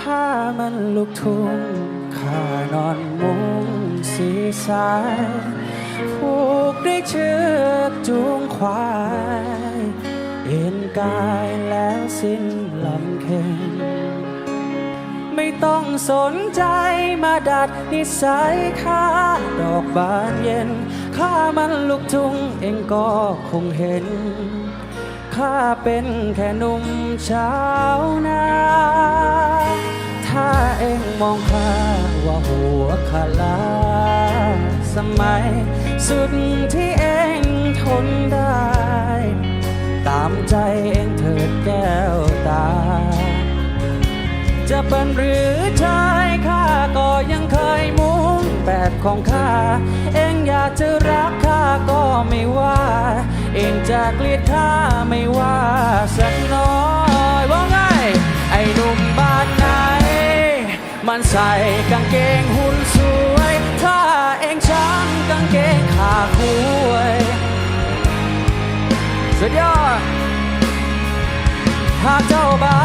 ข้ามันลูกทุ่งข้านอนมุงสีสายผูกด้วยเชือกจูงควาย เอ็นกายแล้วสิ้นลำเค็งไม่ต้องสนใจมาดัดนิสัยข้าดอกบานเย็น ข้ามันลูกทุ่งเองก็คงเห็น ข้าเป็นแค่หนุ่มชาวนา องมองข้าว่าหัวขลาสมัย สุดที่เองทนได้ ตามใจเองเถิดแก้วตา จะเป็นหรือชายข้าก็ยังเคยมุ่งแบบของข้า เองอยากจะรักข้าก็ไม่ว่า เองจะเกลียดข้า มันใส่กางเกงหุ่นสวย ถ้าเองช้างกางเกงขาคุยสุดยอดหากเจ้าบ้า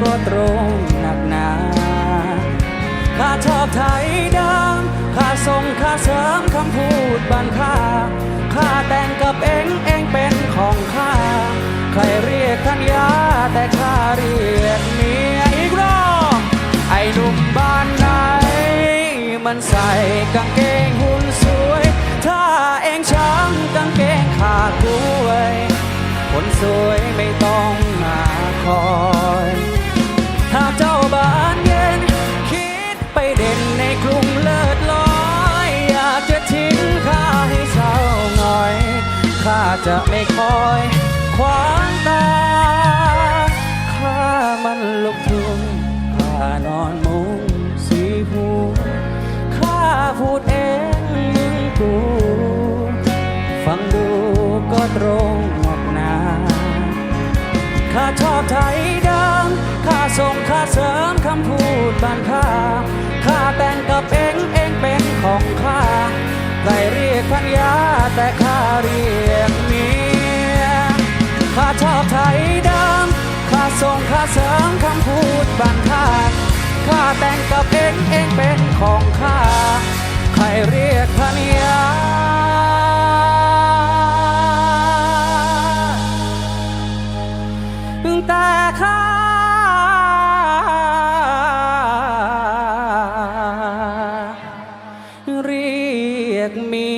ก็ตรงหนักหนาข้าชอบไทยดังข้าส่งข้าเสริมคำพูดบันค่าข้าแต่งกับเองเองเป็นของข้า ใครเรียกทัญญาแต่ข้าเรียกเมียอีกรอบไอ้หนุ่มบ้านไหน มันใส่กางเกงหุ่นสวย ถ้าเองช้างกางเกงขาดด้วยคนสวยไม่ต้องมาคอย จะไม่คอยขวางตาข้ามันลูกทุ่งข้านอนมุงสีหูข้าพูดเองมึงกูฟังดูก็ตรงหนักหนาข้าชอบไทยดังข้าส่งข้าเสริมคำพูดบานข้าข้าแต่งกับเองเองเป็นของข้าใครเรียกพันยาแต่ข้าเรียกเมีย ข้าชอบไทยดังข้าส่งข้าเสริมคำพูดบานข้าข้าแต่งกับเองเองเป็นของข้า ใครเรียกพันยาแต่ข้าเรียกมี